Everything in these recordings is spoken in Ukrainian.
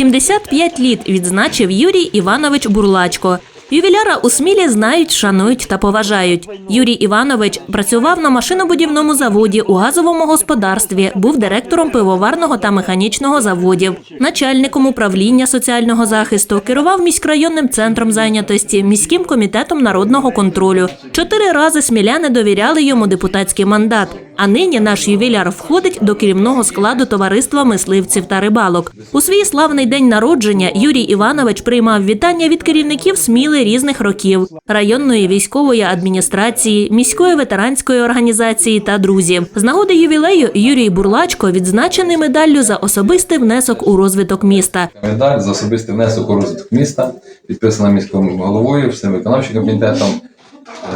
75 літ відзначив Юрій Іванович Бурлачко. Ювіляра у Смілі знають, шанують та поважають. Юрій Іванович працював на машинобудівному заводі у газовому господарстві, був директором пивоварного та механічного заводів, начальником управління соціального захисту, керував міськрайонним центром зайнятості, міським комітетом народного контролю. Чотири рази сміляни довіряли йому депутатський мандат. А нині наш ювіляр входить до керівного складу товариства мисливців та рибалок. У свій славний день народження Юрій Іванович приймав вітання від керівників Сміли різних років, районної військової адміністрації, міської ветеранської організації та друзів. З нагоди ювілею Юрій Бурлачко відзначений медаллю за особистий внесок у розвиток міста. Медаль за особистий внесок у розвиток міста, підписана міським головою, всім виконавчим комітетом.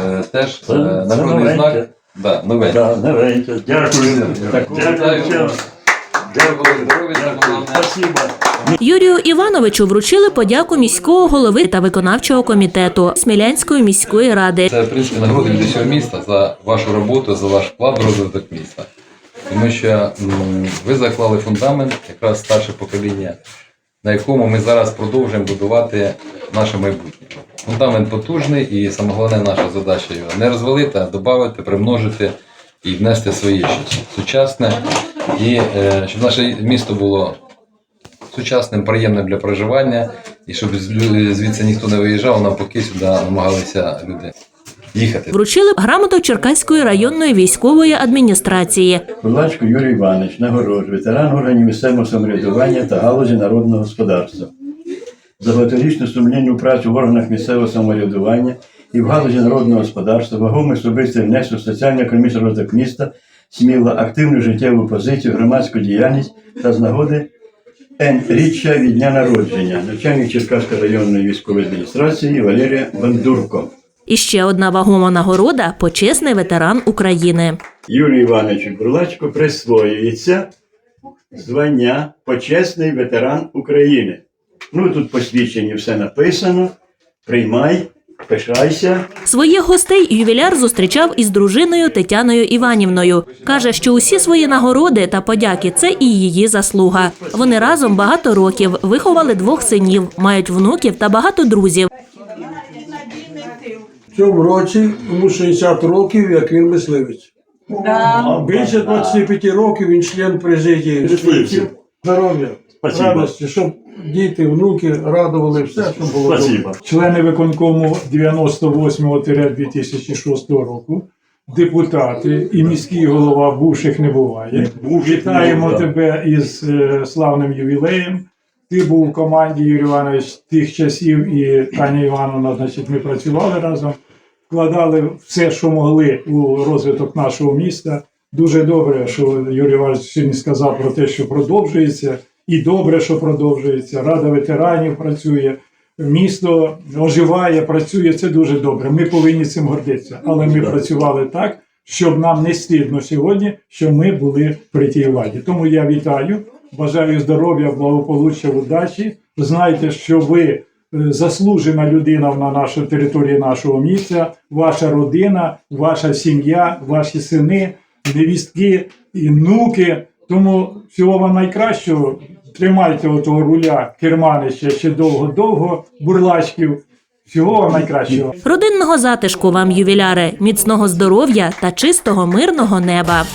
Е, теж е, новеньке. знак. Да, новенький. Да, новеньке. Дякую. Дякую. Дякую. Дякую. Дякую. Спасибо. Юрію Івановичу вручили подяку міського голови та виконавчого комітету Смілянської міської ради. Це в принципі нагороди від усього міста за вашу роботу, за ваш вклад в розвиток міста. Тому що м, ви заклали фундамент, якраз старше покоління, на якому ми зараз продовжуємо будувати наше майбутнє. Фундамент потужний, і саме головне наша задача його не розвалити, а додати, примножити і внести своє щось сучасне, і е, щоб наше місто було сучасним, приємним для проживання, і щоб звідси ніхто не виїжджав, навпаки сюди намагалися люди їхати. Вручили грамоту Черкаської районної військової адміністрації. Бурлачко Юрій Іванович, нагород, ветеран органів місцевого самоврядування та галузі народного господарства. За багаторічну сумлінну працю в органах місцевого самоврядування і в галузі народного господарства вагомий особистий внесок в соціально-економічний розвиток міста, сміла активну життєву позицію, громадську діяльність та з нагоди Н-річчя від дня народження, начальник Черкаської районної військової адміністрації Валерія Бандурко. І ще одна вагома нагорода почесний ветеран України. Юрію Івановичу Бурлачко присвоюється звання Почесний ветеран України. Ну тут посвідчені все написано. Приймай, пишайся. Своїх гостей ювіляр зустрічав із дружиною Тетяною Іванівною. Каже, що усі свої нагороди та подяки це і її заслуга. Вони разом багато років виховали двох синів, мають внуків та багато друзів. В цьому році йому 60 років, як він мисливець. Більше 25 років він член президії Мисливців. Здоров'я, Спасибо. радості, щоб діти, внуки радували все, щоб було Спасибо. добре. Члени виконкому 98-2006 року, депутати і міський голова бувших не буває. Бувших не Вітаємо буває. тебе із е, славним ювілеєм. Ти був у команді Юрій Іванович тих часів, і Таня Івановна, значить, ми працювали разом, вкладали все, що могли у розвиток нашого міста. Дуже добре, що Юрій Іванович сьогодні сказав про те, що продовжується, і добре, що продовжується. Рада ветеранів працює, місто оживає, працює. Це дуже добре. Ми повинні цим гордитися. Але ми працювали так, щоб нам не стидно сьогодні, що ми були при тій владі. Тому я вітаю, бажаю здоров'я, благополуччя, удачі. Знайте, що ви е, заслужена людина на нашій території нашого місця, ваша родина, ваша сім'я, ваші сини, невістки і внуки. Тому всього вам найкращого. Тримайте отого руля керманища ще довго-довго, бурлачків. Всього вам найкращого. Родинного затишку вам, ювіляри, міцного здоров'я та чистого мирного неба.